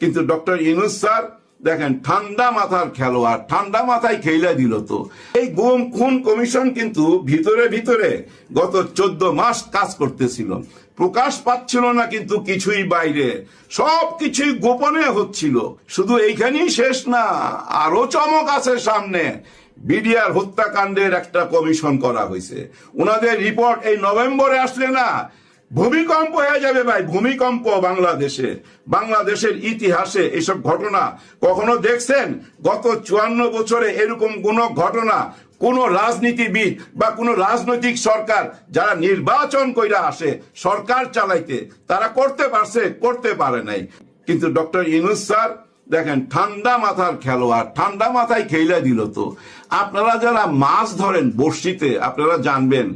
কিন্তু doctor Yunus sir, দেখেন, ঠান্ডা মাথার খেলোয়াড়, ঠান্ডা মাথায় খেইলা দিল তো। এই গুম খুন কমিশন কিন্তু ভিতরে ভিতরে গত চোদ্দ মাস কাজ করতেছিল। প্রকাশ পাচ্ছিল না কিন্তু কিছুই বাইরে। সব কিছুই গোপনে হচ্ছিল। শুধু এইখানেই শেষ না আরও চমক আছে সামনে। বিডিআর হত্যাকাণ্ডের একটা কমিশন করা হয়েছে। ওনাদের রিপোর্ট এই নভেম্বরে আসলে না ভূমিকম্প হয়ে যাবে ভাই, ভূমিকম্প বাংলাদেশে। বাংলাদেশের ইতিহাসে এসব ঘটনা কখনো দেখছেন? গত চুয়ান্ন বছরে এরকম কোন ঘটনা কোন রাজনীতিবিদ বা কোন রাজনৈতিক সরকার যারা নির্বাচন কইরা আসে, সরকার চালাইতে, তারা করতে পারছে, করতে পারে নাই। কিন্তু ডক্টর ইনুস স্যার, দেখেন, ঠান্ডা মাথার খেলোয়াড়, ঠান্ডা মাথায় খেইলা দিল তো। আপনারা যারা মাছ ধরেন বর্ষিতে আপনারা জানবেন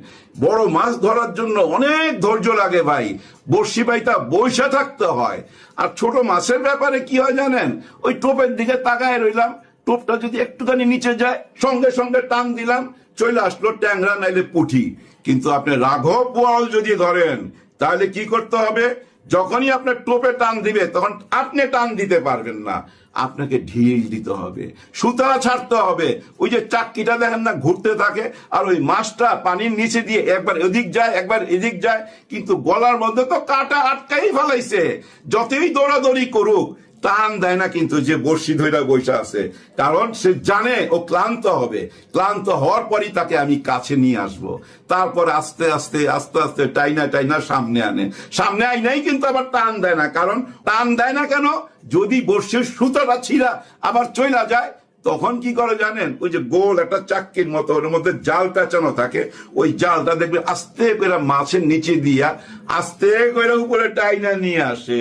বড় মাছ ধরার জন্য অনেক ধৈর্য লাগে ভাই। বর্ষি ভাইটা বৈশা থাকতে হয়। আর ছোট মাছের ব্যাপারে কি হয় জানেন? ওই টোপের দিকে তাকায় রইলাম। টোপটা যদি একটুখানি নিচে যায়, সঙ্গে সঙ্গে টান দিলাম, চলে আসলো ট্যাংরা নাইলে পুঠি। কিন্তু আপনি রাঘব বোয়াল যদি ধরেন, তাহলে কি করতে হবে? যখনই আপনার টোপে টান দিবে, তখন আপনি টান দিতে পারবেন না। আপনাকে ঢিল দিতে হবে, সুতা ছাড়তে হবে। ওই যে চাকরিটা দেখেন না, ঘুরতে থাকে, আর ওই মাছটা পানির নিচে দিয়ে একবার এদিক যায়, একবার এদিক যায়, কিন্তু গলার মধ্যে তো কাটা আটকাই ফেলাইছে। যতই দৌড়াদৌড়ি করুক টান দেয় না কিন্তু যে বর্ষি ধৈরা বৈশা আছে। কারণ সে জানে ও ক্লান্ত হবে। ক্লান্ত হওয়ার পরই তাকে আমি কাছে নিয়ে আসব। তারপর আস্তে আস্তে আস্তে আস্তে টাইনা টাইনা সামনে আনে। সামনে আইনাই কিন্তু আবার টান দেয় না। কারণ টান দেয় না কেন? যদি বর্ষের সুতোটা ছিঁড়া আবার চইলা যায় তখন কি করে জানেন? ওই যে গোল একটা চাক্কির মতো, ওর মধ্যে জাল পেঁচানো থাকে। ওই জালটা দেখবে আস্তে করে মাছের নিচে দিয়া আস্তে করে উপরে টাইনা নিয়ে আসে।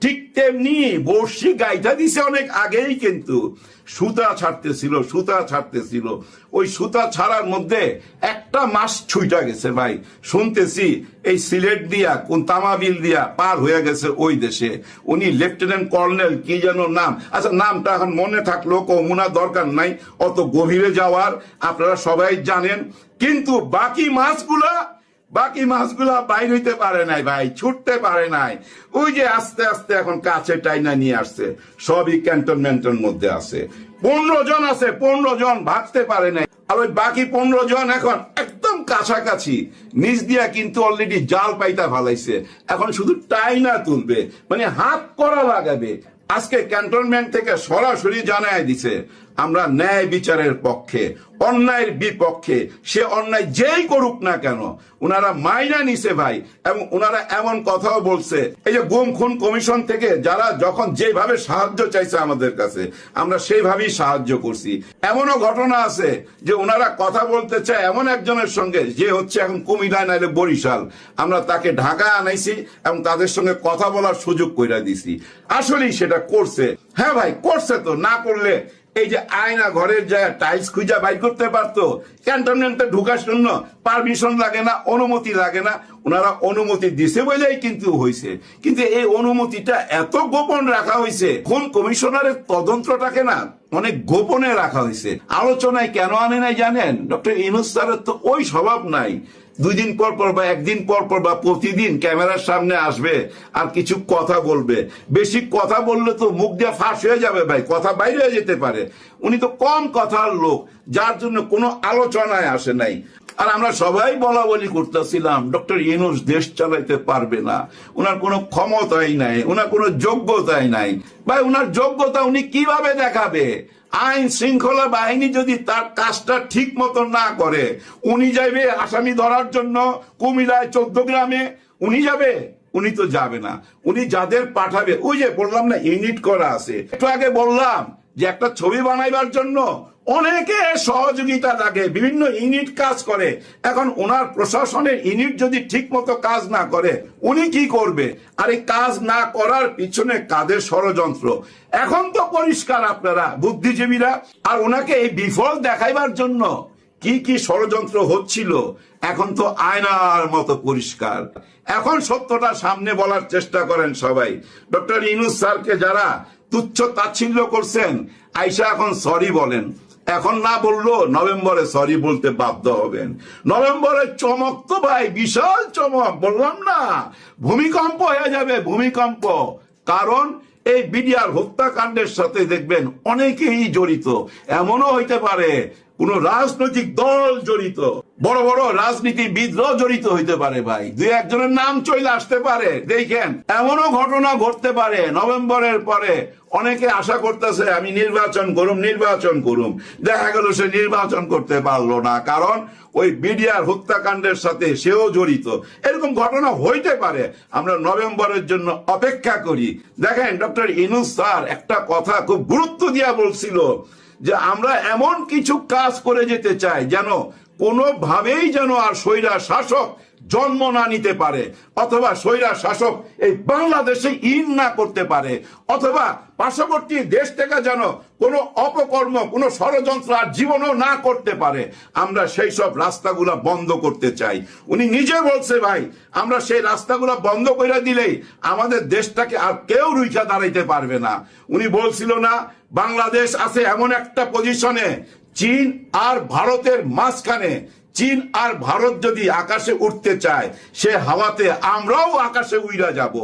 ঠিক তেমনি বর্ষি গাইটা দিছে অনেক আগেই কিন্তু। সুতা ছাড়তেছিল সুতা ছাড়তেছিল। ওই সুতা ছাড়ার মধ্যে একটা মাস ছুইটা গেছে ভাই। শুনতেছি এই সিলেট দিয়া কোন তামাবিল দিয়া পার হয়ে গেছে ওই দেশে। উনি লেফটেন্যান্ট কর্নেল, কি যেন নাম। আচ্ছা নামটা এখন মনে থাকল কমুনা দরকার নাই, অত গভীরে যাওয়ার আপনারা সবাই জানেন। কিন্তু বাকি মাছগুলা বাকি মাছগুলা বাইর হইতে পারে নাই ভাই, ছুটতে পারে নাই। ওই যে আস্তে আস্তে এখন কাছে টাইনা নিয়ে আসছে, সবই ক্যান্টনমেন্টের মধ্যে আছে। পনেরো জন আছে, পনেরো জন ভাগতে পারে নাই। আর ওই বাকি পনেরো জন এখন একদম কাছাকাছি। নিচ দিয়া কিন্তু অলরেডি জাল পাইতা ফালাইছে। এখন শুধু টাইনা তুলবে মানে হাত করা লাগাবে। আজকে ক্যান্টনমেন্ট থেকে সরাসরি জানায় দিছে আমরা ন্যায় বিচারের পক্ষে, অন্যায়ের বিপক্ষে, সে অন্যায় যেই করুক না কেন ওনারা মাইনা নিছে ভাই, এবং ওনারা এমন কথাও বলছে। এই যে গুম খুন কমিশন থেকে যারা যখন যেভাবে সাহায্য চাইছে আমাদের কাছে, আমরা সেইভাবেই সাহায্য করছি। এমনও ঘটনা আছে যে ওনারা কথা বলতে চায় এমন একজনের সঙ্গে, যে হচ্ছে এখন কুমিল্লায় নাইলে বরিশাল। আমরা তাকে ঢাকা আনাইছি এবং তাদের সঙ্গে কথা বলার সুযোগ কইরা দিছি। আসলেই সেটা করছে। হ্যাঁ ভাই, করছে তো, না করলে এই যে আয়না ঘরের জায়গা টাইলস খুঁজা বাই করতে পারতো ক্যান্টনমেন্টে ঢুকার জন্য পারমিশন লাগে না, অনুমতি লাগে না। ওনারা অনুমতি দিছে বলেই কিন্তু হয়েছে কিন্তু এই অনুমতিটা এত গোপন রাখা হয়েছে কোন কমিশনারের তদন্তটাকে না অনেক গোপনে রাখা হয়েছে আলোচনায় কেন আনে নাই জানেন? ডক্টর ইনুস স্যারের তো ওই স্বভাব নাই। দুই দিন পর পর বা একদিন পর পর বা প্রতিদিন ক্যামেরার সামনে আসবে আর কিছু কথা বলবে। বেশি কথা বললে তো মুখ দিয়ে ফাঁস হয়ে যাবে ভাই, কথা বাইরে হয়ে যেতে পারে। উনি তো কম কথার লোক, যার জন্য কোনো আলোচনায় আসে নাই। আর আমরা সবাই বলা বলি করতেছিলাম, ডক্টর ইনুস দেশ চালাইতে পারবে না। ওনার কোনো ক্ষমতাই নাই ওনার কোনো যোগ্যতাই নাই। ভাই ওনার যোগ্যতা উনি কীভাবে দেখাবে? আইন শৃঙ্খলা বাহিনী যদি তার কাজটা ঠিক মতো না করে, উনি যাবে আসামি ধরার জন্য কুমিলায় চোদ্দ গ্রামে। উনি যাবে? উনি তো যাবে না। উনি যাদের পাঠাবে, ওই যে বললাম না ইউনিট করা আছে। একটু আগে বললাম যে একটা ছবি বানাইবার জন্য অনেকে সহযোগিতা লাগে, বিভিন্ন ইউনিট কাজ করে। এখন ওনার প্রশাসনের ইউনিট যদি ঠিক মতো কাজ না করে, উনি কি করবে? আর এই কাজ না করার পিছনে কাদের ষড়যন্ত্র? এখন তো পরিষ্কার আপনারা, বুদ্ধিজীবীরা। আর ওনাকে এই বিফল দেখাইবার জন্য কি কি ষড়যন্ত্র হচ্ছিল, এখন তো আয়নার মতো পরিষ্কার। এখন সত্যটা সামনে বলার চেষ্টা করেন সবাই। ডক্টর ইনুস স্যারকে যারা তুচ্ছ তাচ্ছিল্য করছেন, আইসা এখন সরি বলেন। এখন না বলল নভেম্বরে সরি বলতে বাধ্য হবেন। নভেম্বরের চমক তো ভাই, বিশাল চমক, বললাম না। ভূমিকম্প হয়ে যাবে, ভূমিকম্প। কারণ এই বিডিআর হত্যাকাণ্ডের সাথে দেখবেন অনেকেই জড়িত। এমনও হইতে পারে কোন রাজনৈতিক দল জড়িত। বড় বড় রাজনীতিবিদরাও জড়িত হইতে পারে ভাই। দুই একজনের নাম চলে আসতে পারে। দেখেন, এমনও ঘটনা ঘটতে পারে নভেম্বরের পরে। অনেকে আশা করতেছে, আমি নির্বাচন করুম নির্বাচন করুম। দেখা গেল সে নির্বাচন করতে পারল না, কারণ ওই বিডিআর হত্যাকাণ্ডের সাথে সেও জড়িত। এরকম ঘটনা হইতে পারে। আমরা নভেম্বরের জন্য অপেক্ষা করি। দেখেন, ডক্টর ইনুস স্যার একটা কথা খুব গুরুত্ব দিয়া বলছিল যে আমরা এমন কিছু কাজ করে যেতে চাই যেন কোনোভাবেই যেন আর স্বৈরা শাসক জন্ম না নিতে পারে, অথবা স্বৈরা শাসক এই বাংলাদেশে ইন না করতে পারে, অথবা পার্শ্ববর্তী দেশ থেকে যেন কোনো অপকর্ম, কোনো ষড়যন্ত্র আর জীবনও না করতে পারে, আমরা সেই সব রাস্তাগুলা বন্ধ করতে চাই। উনি নিজে বলছে, ভাই, আমরা সেই রাস্তাগুলা বন্ধ করে দিলেই আমাদের দেশটাকে আর কেউ রুইখা দাঁড়াইতে পারবে না। উনি বলছিল না, বাংলাদেশ আছে এমন একটা পজিশনে চীন আর ভারতের মাঝখানে চীন আর ভারত যদি আকাশে উঠতে চায়, সে হাওয়াতে আমরাও আকাশে উইরা যাব।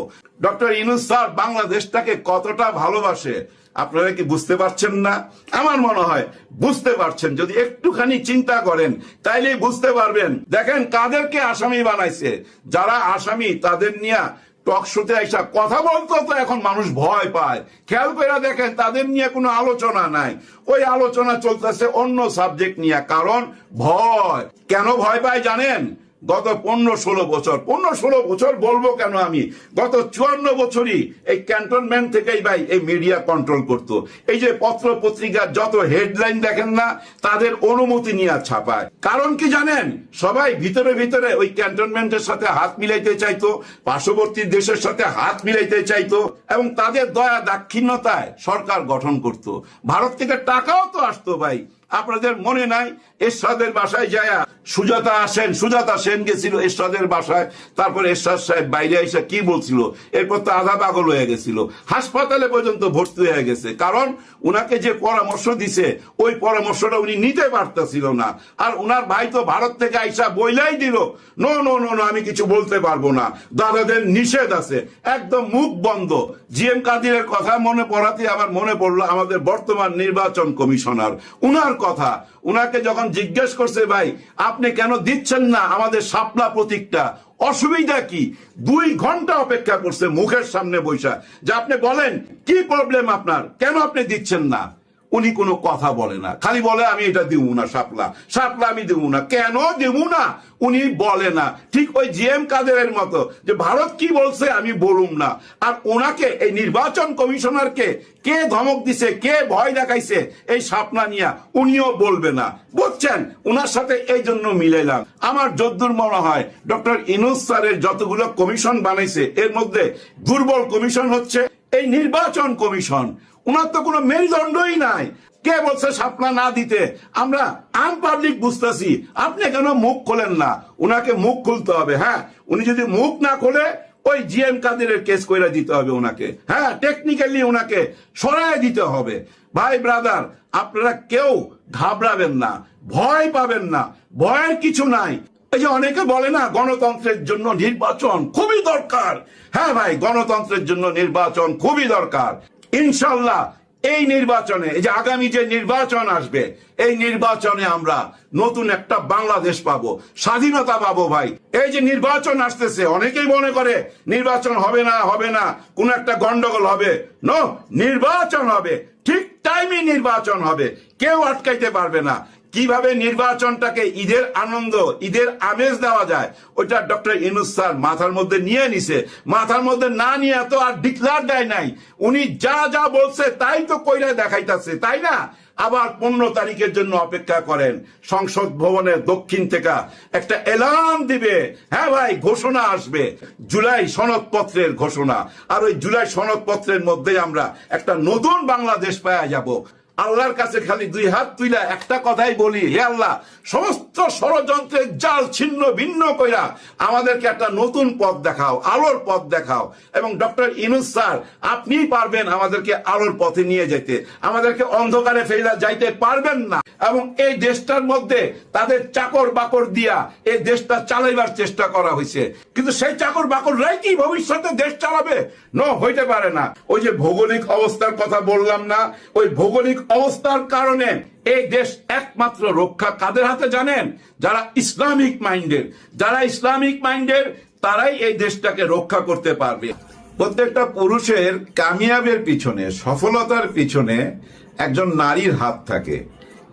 ডক্টর ইনুস স্যার বাংলাদেশটাকে কতটা ভালোবাসে, আপনারা কি বুঝতে পারছেন না? আমার মনে হয় বুঝতে পারছেন। যদি একটুখানি চিন্তা করেন, তাইলেই বুঝতে পারবেন। দেখেন কাদেরকে আসামি বানাইছে? যারা আসামি, তাদের নিয়ে টক শোতে আইসা কথা বলতে তো এখন মানুষ ভয় পায়। খেয়াল করে দেখেন, তাদের নিয়ে কোনো আলোচনা নাই। ওই আলোচনা চলতেছে অন্য সাবজেক্ট নিয়ে, কারণ ভয়। কেন ভয় পায় জানেন? গত পনেরো ষোলো বছর, পনেরো ষোলো বছর বলব কেন আমি? গত চুয়ান্ন বছরই এই ক্যান্টনমেন্ট থেকেই ভাই এই মিডিয়া কন্ট্রোল করতো। এই যে পত্র পত্রিকার যত হেডলাইন দেখেন না, তাদের অনুমতি নিয়ে ছাপায়। কারণ কি জানেন? সবাই ভিতরে ভিতরে ওই ক্যান্টনমেন্টের সাথে হাত মিলাইতে চাইতো, পার্শ্ববর্তী দেশের সাথে হাত মিলাইতে চাইতো এবং তাদের দয়া দাক্ষিণ্যতায় সরকার গঠন করত। ভারত থেকে টাকাও তো আসতো ভাই। আপনাদের মনে নাই, এরশাদের বাসায় যায় সুজাতা সেন সুজাতা সেন গেছিল এরশাদের বাসায়, তারপর এরশাদ সাহেব বাইরে এসে কি বলছিল? এরপর তো আধা পাগল হয়ে গেছিল। হাসপাতালে পর্যন্ত ভর্তি হয়ে গেছে। কারণ উনাকে যে পরামর্শ দিছে, ওই পরামর্শটা উনি নিতে পারতেছিল না। আর উনার ভাই তো ভারত থেকে আইসা বইলাই দিল, নো নো নো নো, আমি কিছু বলতে পারব না। দাদাদের নিষেধ আছে। একদম মুখ বন্ধ। জি এম কাদিরের কথা মনে পড়াতে আবার মনে পড়ল, আমাদের বর্তমান নির্বাচন কমিশনার। উনার কথা। উনাকে যখন জিজ্ঞেস করছে, ভাই, আপনি কেন দিচ্ছেন না আমাদের সাপলা প্রতীকটা? অসুবিধা কি? দুই ঘণ্টা অপেক্ষা করছে মুখের সামনে বৈশা। যে আপনি বলেন, কি প্রবলেম আপনার? কেন আপনি দিচ্ছেন না? উনি কোনো কথা বলে না। খালি বলে, আমি এটা দিব না শাপলা। শাপলা আমি দিব না। কেন দিব না? উনি বলে না। ঠিক ওই জিএম কাদেরের মতো যে, ভারত কি বলছে আমি বলুম না। আর ওনাকে, এই নির্বাচন কমিশনারকে কে ধমক দিছে, কে ভয় দেখাইছে, এই শাপলা নিয়া উনিও বলবে না। বুঝছেন? ওনার সাথে এই জন্য মিলাইলাম। আমার যদ্দুর মনে হয়, ডক্টর ইনুস স্যারের যতগুলো কমিশন বানাইছে, এর মধ্যে দুর্বল কমিশন হচ্ছে এই নির্বাচন কমিশন। ওনার তো কোনো মেরুদণ্ডই নাই। কে বলছে সাপলা না দিতে? আমরা আম পাবলিক বুঝতেছি। আপনি কেন মুখ খোলেন না? উনাকে মুখ খুলতে হবে হ্যাঁ? উনি যদি মুখ না খোলে, ওই জিএম কাদেরের কেস কইরা দিতে হবে ওনাকে হ্যাঁ টেকনিক্যালি ওনাকে সরায় দিতে হবে। ভাই ব্রাদার আপনারা কেউ ঘাবড়াবেন না, ভয় পাবেন না, ভয়ের কিছু নাই। এই যে অনেকে বলে না, গণতন্ত্রের জন্য নির্বাচন খুবই দরকার। হ্যাঁ ভাই, গণতন্ত্রের জন্য নির্বাচন খুবই দরকার। ইনশাল্লাহ, এই নির্বাচনে, এই যে আগামী যে নির্বাচন আসবে, এই নির্বাচনে আমরা নতুন একটা বাংলাদেশ পাব, স্বাধীনতা পাবো ভাই। এই যে নির্বাচন আসতেছে, অনেকেই মনে করে নির্বাচন হবে না হবে না, কোন একটা গন্ডগোল হবে। নো নির্বাচন হবে, ঠিক টাইমে নির্বাচন হবে, কেউ আটকাইতে পারবে না। কীভাবে নির্বাচনটাকে ঈদের আনন্দ, ঈদের আমেজ দেওয়া যায়, ওইটা ডক্টর ইনুস স্যার মাথার মধ্যে নিয়ে নিছে। মাথার মধ্যে না নিয়ে তো আর ডিক্লার দেয় নাই। উনি যা যা বলছে তাই তো কইরা দেখাইতাছে, তাই না? আবার পনেরো তারিখের জন্য অপেক্ষা করেন, সংসদ ভবনের দক্ষিণ থেকে একটা এলান দিবে। হ্যাঁ ভাই, ঘোষণা আসবে। জুলাই সনদপত্রের ঘোষণা। আর ওই জুলাই সনদপত্রের মধ্যে আমরা একটা নতুন বাংলাদেশ পাওয়া যাব। আল্লাহর কাছে খালি দুই হাত তুইলা একটা কথাই বলি, হে আল্লাহ, সমস্ত ষড়যন্ত্রের জাল ছিন্ন ভিন্ন কইরা আমাদেরকে একটা নতুন পথ দেখাও, আলোর পথ দেখাও। এবং ডক্টর ইনুস স্যার, আপনিই পারবেন আমাদেরকে আলোর পথে নিয়ে যেতে আমাদেরকে অন্ধকারে ফেলা যাইতে পারবেন না। এবং এই দেশটার মধ্যে তাদের চাকর বাকর দিয়া এই দেশটা চালাইবার চেষ্টা করা হয়েছে কিন্তু সেই চাকর বাকররাই কি ভবিষ্যতে দেশ চালাবে? ন হইতে পারে না। ওই যে ভৌগোলিক অবস্থার কথা বললাম না, ওই ভৌগোলিক অবস্থার কারণে এই দেশ একমাত্র রক্ষা কাদের হাতে জানেন? যারা ইসলামিক মাইন্ডের। যারা ইসলামিক মাইন্ডের, তারাই এই দেশটাকে রক্ষা করতে পারবে। প্রত্যেকটা পুরুষের কামিয়াবের পিছনে, সফলতার পিছনে একজন নারীর হাত থাকে।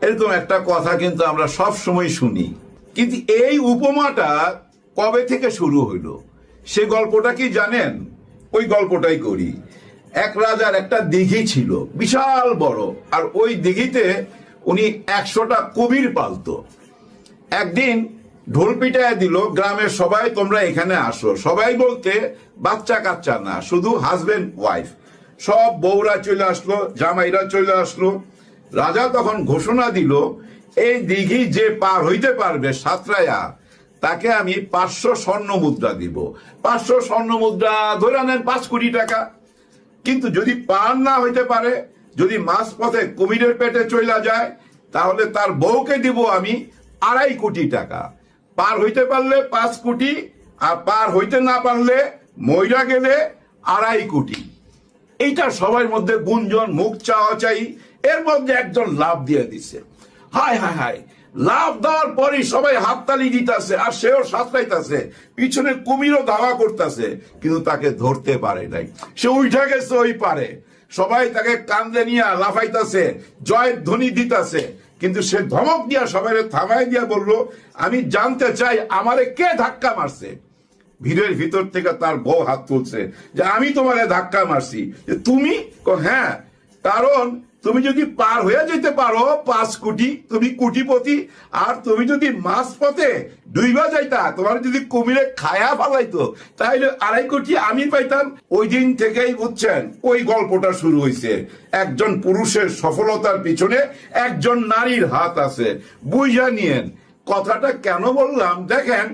এরকম একটা কথা কিন্তু আমরা সব সময় শুনি। কিন্তু এই উপমাটা কবে থেকে শুরু হইল? সে গল্পটা কি জানেন? ওই গল্পটাই করি। এক রাজার একটা দিঘি ছিল, বিশাল বড়, আর ওই দিঘিতে উনি একশোটা কবির পালতো। একদিন ঢোল পিটায় দিল, গ্রামের সবাই, তোমরা এখানে আসো। সবাই বলতে বাচ্চা কাচ্চা না, শুধু হাজবেন্ড ওয়াইফ সব বউরা চলে আসলো, জামাইরা চলে আসলো। রাজা তখন ঘোষণা দিল, এই দিঘি যে পার হইতে পারবে, সাতরায়া, তাকে আমি পাঁচশো স্বর্ণ মুদ্রা দিব। পাঁচশো স্বর্ণ মুদ্রা ধরে নেন পাঁচ কোটি টাকা। কিন্তু যদি পার না হইতে পারে, যদি মাছ পথে কুমিরের পেটে চইলা যায়, তাহলে তার বউকে দিব আমি আড়াই কোটি টাকা। পার হইতে পারলে পাঁচ কোটি, আর পার হইতে না পারলে মইরা গেলে আড়াই কোটি। এইটা সবার মধ্যে গুঞ্জন, মুখ চাওয়া চাই, এর মধ্যে একজন লাভ দিয়ে দিছে। হায় হায় হায় লাভ দেওয়ার পরই সবাই হাততালি দিতেছে আর সেও সাঁতরাইতেছে। পিছনে কুমিরও ধাওয়া করতেছে, কিন্তু তাকে ধরতে পারে নাই। সে উঠে গেছে ওই পারে। সবাই তাকে কান্দে নিয়ে লাফাইতেছে, জয়ের ধ্বনি দিতেছে, কিন্তু সে ধমক দিয়া সবাই থামাই দিয়া বলল, আমি জানতে চাই আমারে কে ধাক্কা মারছে? ভিড়ের ভিতর থেকে তার বউ হাত তুলছে, যে আমি তোমারে ধাক্কা মারছি। তুমি? হ্যাঁ কারণ তুমি যদি পার হয়ে যেতে পারো পাঁচ কোটি, তুমি কোটিপতি, আর তুমি যদি মাছ পথে ডুইবা যাইতা, তোমার যদি কুমিরে খায়া ফালাইতো তাহলে আড়াই কোটি আমি পাইতাম। ওই দিন থেকেই বুঝছেন, ওই গল্পটা শুরু হয়েছে একজন পুরুষের সফলতার পিছনে একজন নারীর হাত আছে। বুঝা নিয়েন, কথাটা কেন বললাম? দেখেন,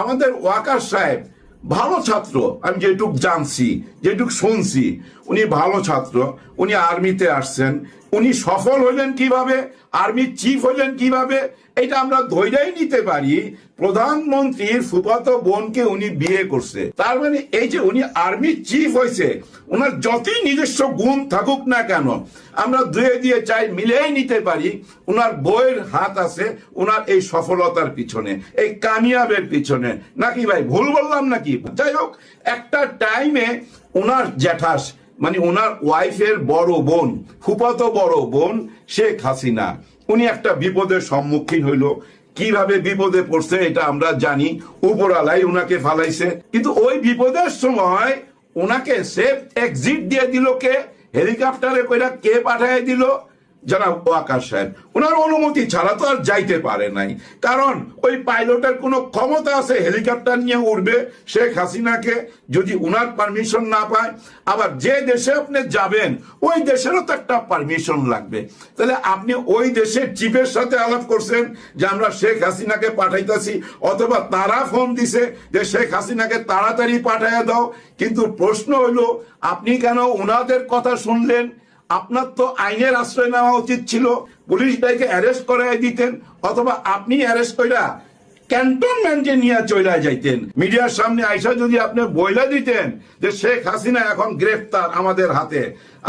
আমাদের ওয়াকার সাহেব ভালো ছাত্র আমি যেটুক জানছি যেটুক শুনছি উনি ভালো ছাত্র উনি আর্মিতে আসছেন উনি সফল হলেন কীভাবে? আর্মির চিফ হলেন কীভাবে? এটা আমরা ধৈর্যই নিতে পারি। প্রধানমন্ত্রীর ফুফাতো বোনকে উনি বিয়ে করছে। তার মানে এই যে উনি আর্মির চিফ হয়েছে, ওনার যতই নিজস্ব গুণ থাকুক না কেন, আমরা দুয়ে দিয়ে চাই মিলেই নিতে পারি ওনার বইয়ের হাত আছে ওনার এই সফলতার পিছনে, এই কামিয়াবের পিছনে। নাকি ভাই, ভুল বললাম নাকি? যাই হোক, একটা টাইমে ওনার জ্যাঠাস মানে ওনার ওয়াইফের বড় বোন ফুপাত বড় বোন শেখ হাসিনা। উনি একটা বিপদের সম্মুখীন হইল। কীভাবে বিপদে পড়ছে এটা আমরা জানি। উপরালাই ওনাকে ফালাইছে। কিন্তু ওই বিপদের সময় ওনাকে সেফ এক্সিট দিয়ে দিল কে? হেলিকপ্টারে কইরা কে পাঠায় দিল? যারা ওয়াকার সাহেব, ওনার অনুমতি ছাড়া তো আর যাইতে পারে নাই। কারণ ওই পাইলটের কোনো ক্ষমতা আছে, হেলিকপ্টার নিয়ে উঠবে শেখ হাসিনাকে, যদি উনার পারমিশন না পায়। আবার যে দেশে আপনি যাবেন, ওই দেশেরও তো একটা পারমিশন লাগবে। তাহলে আপনি ওই দেশের চিফের সাথে আলাপ করছেন যে আমরা শেখ হাসিনাকে পাঠাইতেছি, অথবা তারা ফোন দিছে যে শেখ হাসিনাকে তাড়াতাড়ি পাঠাইয়া দাও। কিন্তু প্রশ্ন হইল, আপনি কেন উনাদের কথা শুনলেন? আপনার তো আইনের আশ্রয় নেওয়া উচিত ছিল। পুলিশ ডাইকে অ্যারেস্ট করাই দিতেন, অথবা আপনি অ্যারেস্ট কইরা ক্যান্টনমেন্টে নিয়ে চলে যাইতেন, মিডিয়ার সামনে আইসা যদি আপনি বইলা দিতেন যে শেখ হাসিনা এখন গ্রেফতার আমাদের হাতে,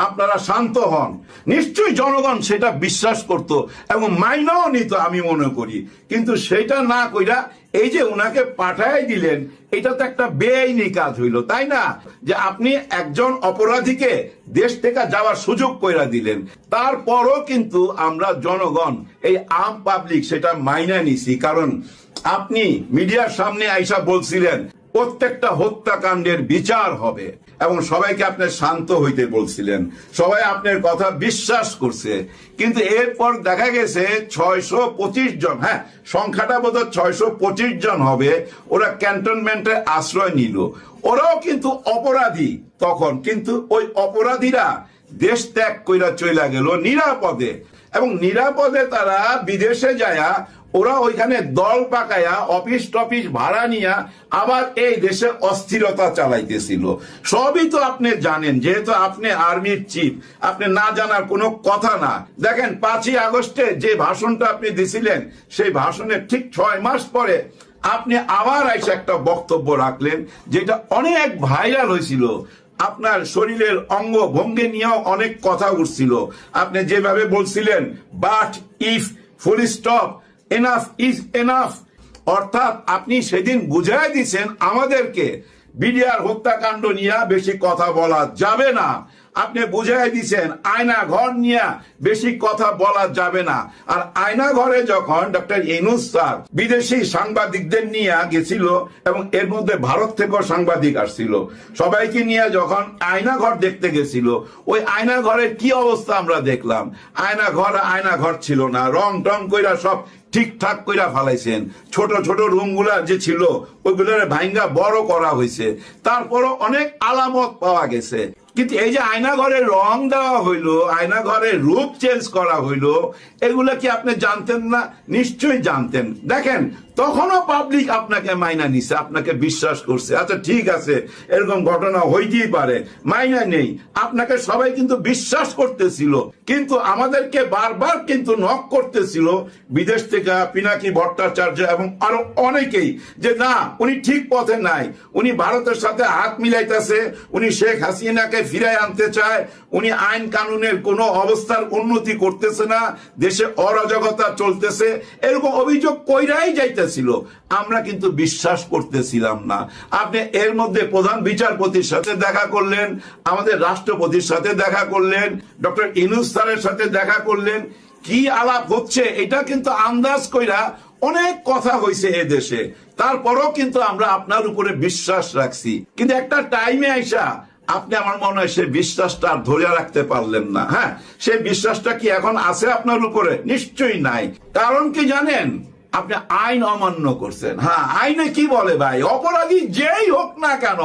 আপনারা শান্ত হন। নিশ্চয়ই জনগণ সেটা বিশ্বাস করত এবং মাইনাও নিত আমি মনে করি। কিন্তু সেটা না কইরা এই যে উনাকে পাঠাই দিলেন, এটা তো একটা বেআইনি কাজ হইল, তাই না? যে আপনি একজন অপরাধীকে দেশ থেকে যাওয়ার সুযোগ কইরা দিলেন। তারপরও কিন্তু আমরা জনগণ, এই আম পাবলিক সেটা মাইনা নিছি। কারণ আপনি মিডিয়ার সামনে আইসা বলছিলেন, প্রত্যেকটা হত্যাকাণ্ডের বিচার হবে এবং সবাইকে আপনি শান্ত হইতে বলছিলেন। সবাই আপনার কথা বিশ্বাস করছে। কিন্তু এরপর দেখা গেছে ছয়শো পঁচিশ জন হ্যাঁ সংখ্যাটা বোধ ছয়শো পঁচিশ জন হবে, ওরা ক্যান্টনমেন্টে আশ্রয় নিল। ওরাও কিন্তু অপরাধী তখন, কিন্তু ওই অপরাধীরা দেশ ত্যাগ কইরা চইলা গেল নিরাপদে। এবং নিরাপদে তারা বিদেশে যায়া ওরা ওইখানে দল পাকায়া, অফিস টফিস ভাড়া নিয়া আবার এই দেশে অস্থিরতা চালাইতেছিল। সবই তো আপনি জানেন, যেহেতু আপনি আর্মির চিফ আপনি না জানার কোনো কথা না। দেখেন, পাঁচই আগস্টে যে ভাষণটা আপনি দিছিলেন, সেই ভাষণের ঠিক ছয় মাস পরে আপনি আবার এসে একটা বক্তব্য রাখলেন, যেটা অনেক ভাইরাল হয়েছিল। আপনার শরীরের অঙ্গ ভঙ্গি নিয়েও অনেক কথা উঠছিল। আপনি যেভাবে বলছিলেন but if full stop enough is enough অর্থাৎ আপনি সেদিন বুঝাই দিচ্ছেন আমাদেরকে। বিডিআর হত্যাকাণ্ড নিয়ে বেশি কথা বলা যাবে না। আপনি বুঝাই দিছেন, আয়না ঘর নিয়ে বেশি কথা বলা যাবে না। আর আয়না ঘরে যখন ডক্টর ইনুস স্যার বিদেশি সাংবাদিকদের নিয়ে গেছিল এবং এর মধ্যে ভারত থেকেও সাংবাদিক আসছিল, সবাইকে নিয়ে যখন আয়না ঘর দেখতে গেছিল, ওই আয়না ঘরের কি অবস্থা আমরা দেখলাম। আয়না ঘর আয়না ঘর ছিল না, রং টং কইরা সব ঠিকঠাক কইরা ফালাইছেন। ছোট ছোট রুমগুলা যে ছিল, ওইগুলোর ভাঙ্গা বড় করা হয়েছে তারপরও অনেক আলামত পাওয়া গেছে। কিন্তু এই যে আয়না ঘরে রং দেওয়া হইল, আয়না ঘরে রূপ চেঞ্জ করা হইল, এগুলো কি আপনি জানতেন না? নিশ্চয়ই জানতেন। দেখেন তখনও পাবলিক আপনাকে মাইনা নিছে, আপনাকে বিশ্বাস করছে। আচ্ছা ঠিক আছে, এরকম ঘটনা হইতেই পারে, মাইনা নেই। আপনাকে সবাই কিন্তু বিশ্বাস করতেছিল, কিন্তু আমাদেরকে বারবার কিন্তু নক করতেছিল। বিদেশ থেকে পিনাকি ভট্টাচার্য এবং আরও অনেকেই যে, না, উনি ঠিক পথে নাই। উনি ভারতের সাথে হাত মিলাইতেছে। উনি শেখ হাসিনাকে ফিরাই আনতে চায়। উনি আইন কানুনের কোনো অবস্থার উন্নতি করতেছে না। দেশে অরাজকতা চলতেছে। এরকম অভিযোগ কইরাই যাইতেছিল আমরা কিন্তু বিশ্বাস করতেছিলাম না। আপনি এর মধ্যে প্রধান বিচারপতির সাথে দেখা করলেন, আমাদের রাষ্ট্রপতির সাথে দেখা করলেন, ডক্টর ইনুস স্যারের সাথে দেখা করলেন। কি আলাপ হচ্ছে, এটা কিন্তু আন্দাজ কইরা অনেক কথা হয়েছে এ দেশে। তারপরও কিন্তু আমরা আপনার উপরে বিশ্বাস রাখছি। কিন্তু একটা টাইমে আইসা আপনি আমার মনে হয় সেই বিশ্বাসটা আর ধরে রাখতে পারলেন না হ্যাঁ? সেই বিশ্বাসটা কি এখন আছে আপনার উপরে? নিশ্চয়ই নাই। কারণ কি জানেন? আপনি আইন অমান্য করছেন হ্যাঁ? আইনে কি বলে ভাই? অপরাধী যেই হোক না কেন,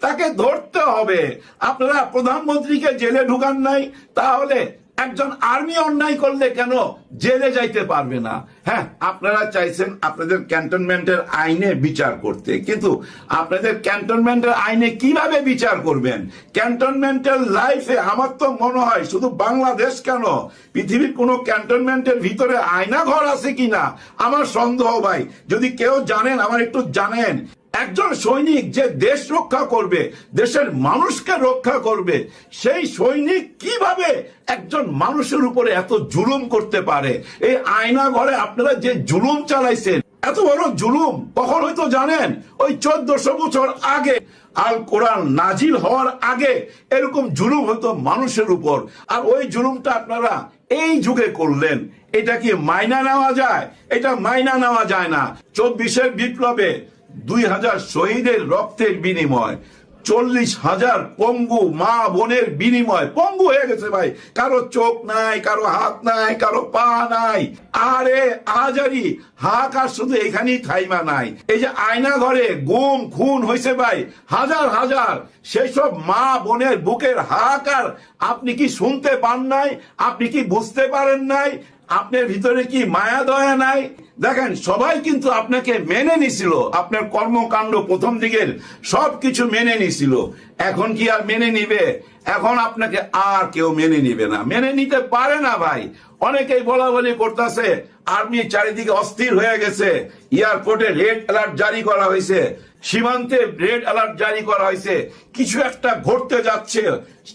তাকে ধরতে হবে। আপনারা প্রধানমন্ত্রীকে জেলে ঢুকান নাই, তাহলে একজন আর্মি অন্যায় করলে কেন জেলে যাইতে পারবে না? হ্যাঁ আপনারা চাইছেন আপনাদের ক্যান্টনমেন্টের আইনে বিচার করতে, কিন্তু আপনাদের ক্যান্টনমেন্টের আইনে কীভাবে বিচার করবেন? ক্যান্টনমেন্টের লাইফে আমার তো মনে হয় শুধু বাংলাদেশ কেন? পৃথিবীর কোনো ক্যান্টনমেন্টের ভিতরে আয়না ঘর আছে কিনা? আমার সন্দেহ ভাই, যদি কেউ জানেন, আমার একটু জানেন। একজন সৈনিক যে দেশ রক্ষা করবে, দেশের মানুষকে রক্ষা করবে, সেই সৈনিক কীভাবে একজন মানুষের উপরে এত জুলুম করতে পারে? এই আয়না ঘরে আপনারা যে জুলুম চালাইছেন, এত বড় জুলুম কখন হয়তো জানেন, ওই চোদ্দশো বছর আগে আল কোরআন নাজিল হওয়ার আগে এরকম জুলুম হতো মানুষের উপর। আর ওই জুলুমটা আপনারা এই যুগে করলেন। এটা কি মাইনা নেওয়া যায়? এটা মাইনা নেওয়া যায় না। চব্বিশের বিপ্লবে দুই হাজার শহীদের রক্তের বিনিময়, চল্লিশ হাজার পঙ্গু মা বোনের বিনিময়। পঙ্গু হয়ে গেছে ভাই। কারও চোখ নাই, কারও হাত নাই, কারও পা নাই। আরে আজারি হাহাকার শুধু এখানেই থাইমা নাই। এই যে আয়না ঘরে গুম, খুন হয়েছে ভাই, হাজার হাজার। সেই সব মা বোনের বুকের হাহাকার আপনি কি শুনতে পান নাই? আপনি কি বুঝতে পারেন নাই? আপনার ভিতরে কি মায়া দয়া নাই? দেখেন, সবাই কিন্তু আপনাকে মেনে নিছিল। আপনার কর্মকাণ্ড প্রথম দিকের সবকিছু মেনে নিছিল। এখন কি আর মেনে নিবে? এখন আপনাকে আর কেউ মেনে নিবে না। মেনে নিতে পারে না ভাই। অনেকেই বলা বলি করতেছে, আর্মি চারিদিকে অস্থির হয়ে গেছে। এয়ারপোর্টে রেড অ্যালার্ট জারি করা হয়েছে। সীমান্তে রেড অ্যালার্ট জারি করা হয়েছে। কিছু একটা ঘটতে যাচ্ছে।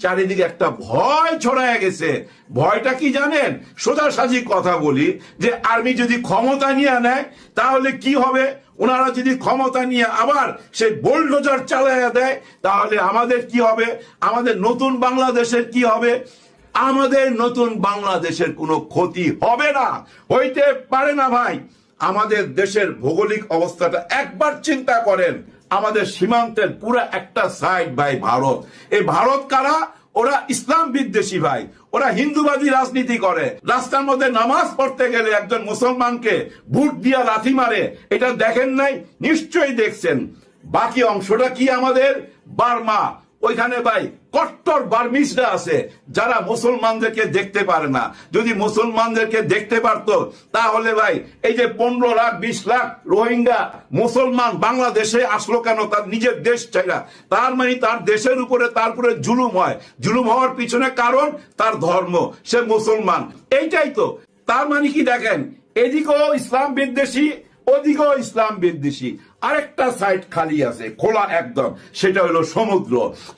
চারিদিকে একটা ভয় ছড়ায় গেছে। ভয়টা কি জানেন? সোজাসাজি কথা বলি যে, আর্মি যদি ক্ষমতা নিয়ে নেয়, তাহলে কি হবে? ওনারা যদি ক্ষমতা নিয়ে আবার সেই বোল্ডোজার চালাইয়া দেয়, তাহলে আমাদের কি হবে? আমাদের নতুন বাংলাদেশের কি হবে? আমাদের নতুন বাংলাদেশের কোনো ক্ষতি হবে না। হইতে পারে না ভাই। আমাদের দেশের ভৌগোলিক অবস্থাটা একবার চিন্তা করেন, আমাদের সীমান্তের পুরো একটা সাইড ভাই ভারত। এই ভারত কারা? ওরা ইসলাম বিদ্বেষী ভাই। ওরা হিন্দুবাদী রাজনীতি করে। রাস্তার মধ্যে নামাজ পড়তে গেলে একজন মুসলমানকে বুট দিয়া লাথি মারে। এটা দেখেন নাই, নিশ্চয়ই দেখছেন। বাকি অংশটা কি আমাদের? বার্মা। ওইখানে ভাই কট্টর বার্মিসরা আছে, যারা মুসলমানদেরকে দেখতে পারে না। যদি মুসলমানদেরকে দেখতে পারতো, তাহলে ভাই, এই যে পনেরো লাখ, বিশ লাখ রোহিঙ্গা মুসলমান বাংলাদেশে আসলো কেন? তার নিজের দেশ চাইরা তার মানে তার দেশের উপরে তারপরে জুলুম হয়। জুলুম হওয়ার পিছনে কারণ তার ধর্ম, সে মুসলমান। এইটাই তো। তার মানে কি দেখেন? এদিকেও ইসলাম বিদ্বেষী, ওদিকেও ইসলাম বিদ্বেষী। আরেকটা সাইড খালি আছে, খোলা একদম। সেটা হলো সমুদ্র।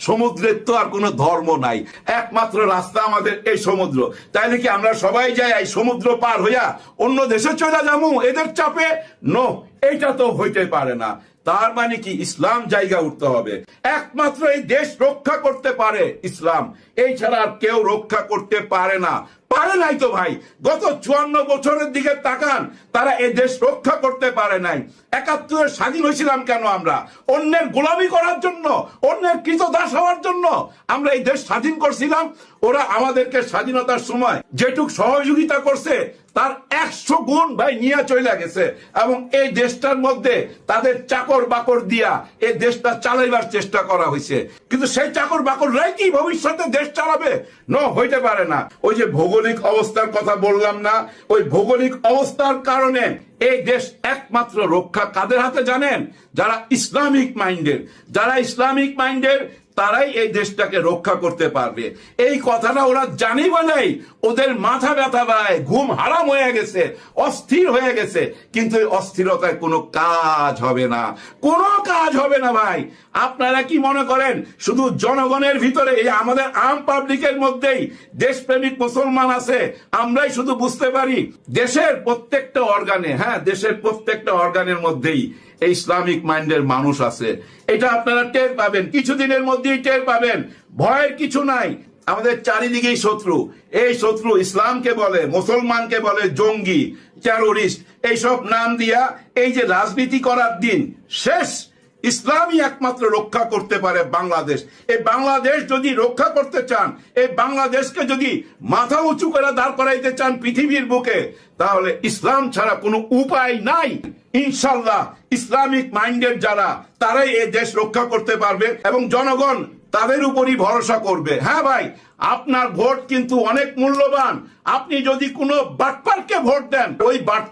সমুদ্রের তো আর কোনো ধর্ম নাই। একমাত্র রাস্তা আমাদের এই সমুদ্র। তাই নাকি আমরা সবাই যাই এই সমুদ্র পার হইয়া অন্য দেশে চলে যাব এদের চাপে? নো এইটা তো হইতে পারে না। তার মানে কি? ইসলাম জায়গা উঠতে হবে। একমাত্র এই দেশ রক্ষা করতে পারে ইসলাম। এই ছাড়া আর কেউ রক্ষা করতে পারে না। পারে নাই তো ভাই। গত চুয়ান্ন বছরের দিকে তাকান, তারা এই দেশ রক্ষা করতে পারে নাই। একাত্তরে স্বাধীন হয়েছিলাম কেন আমরা? অন্যের গোলামি করার জন্য, অন্যের কৃতদাস হওয়ার জন্য আমরা এই দেশ স্বাধীন করছিলাম। ওরা আমাদেরকে স্বাধীনতার সময় যেটুক সহযোগিতা করছে তার একশো গুণ ভাই নিয়ে চলে গেছে। এবং এই দেশটার মধ্যে তাদের চাকর বাকর দিয়া এই দেশটা চালাইবার চেষ্টা করা হয়েছে কিন্তু সেই চাকর বাকররাই কি ভবিষ্যতে দেশ চালাবে? ন, হইতে পারে না। ওই যে ভৌগোলিক অবস্থার কথা বললাম না, ওই ভৌগোলিক অবস্থার কারণে এই দেশ একমাত্র রক্ষা কাদের হাতে জানেন? যারা ইসলামিক মাইন্ডের। যারা ইসলামিক মাইন্ডের তারাই এই দেশটাকে রক্ষা করতে পারবে। এই কথাটা ওরা জানি বলেই ওদের মাথা ব্যথা পায়, ঘুম হারাম হয়ে গেছে, অস্থির হয়ে গেছে। কিন্তু এই অস্থিরতায় কোনো কাজ হবে না। কোনো কাজ হবে না ভাই। আপনারা কি মনে করেন, শুধু জনগণের ভিতরে, এই আমাদের আম পাবলিকের মধ্যেই দেশপ্রেমিক মুসলমান আছে? আমরাই শুধু বুঝতে পারি, দেশের প্রত্যেকটা অর্গানে হ্যাঁ দেশের প্রত্যেকটা অর্গানের মধ্যেই এই ইসলামিক মাইন্ডের মানুষ আছে। এটা আপনারা টের পাবেন। কিছুদিনের মধ্যেই টের পাবেন। ভয়ের কিছু নাই। আমাদের চারিদিকেই শত্রু। এই শত্রু ইসলামকে বলে, মুসলমানকে বলে, জঙ্গি টেরোরিস্ট এইসব নাম দিয়া এই যে রাজনীতি করার দিন শেষ। ইসলামই একমাত্র রক্ষা করতে পারে বাংলাদেশ। এই বাংলাদেশ যদি রক্ষা করতে চান এই বাংলাদেশকে যদি মাথা উঁচু করে দাঁড় করাইতে চান পৃথিবীর বুকে, তাহলে ইসলাম ছাড়া কোনো উপায় নাই। ইনশাল্লাহ ইসলামিক মাইন্ডের যারা, তারাই এই দেশ রক্ষা করতে পারবে এবং জনগণ তাদের উপরই ভরসা করবে। হ্যাঁ ভাই, আপনার ভোট কিন্তু অনেক মূল্যবান। আপনি যদি কোনো বাটপারকে ভোট দেন, ওই বাট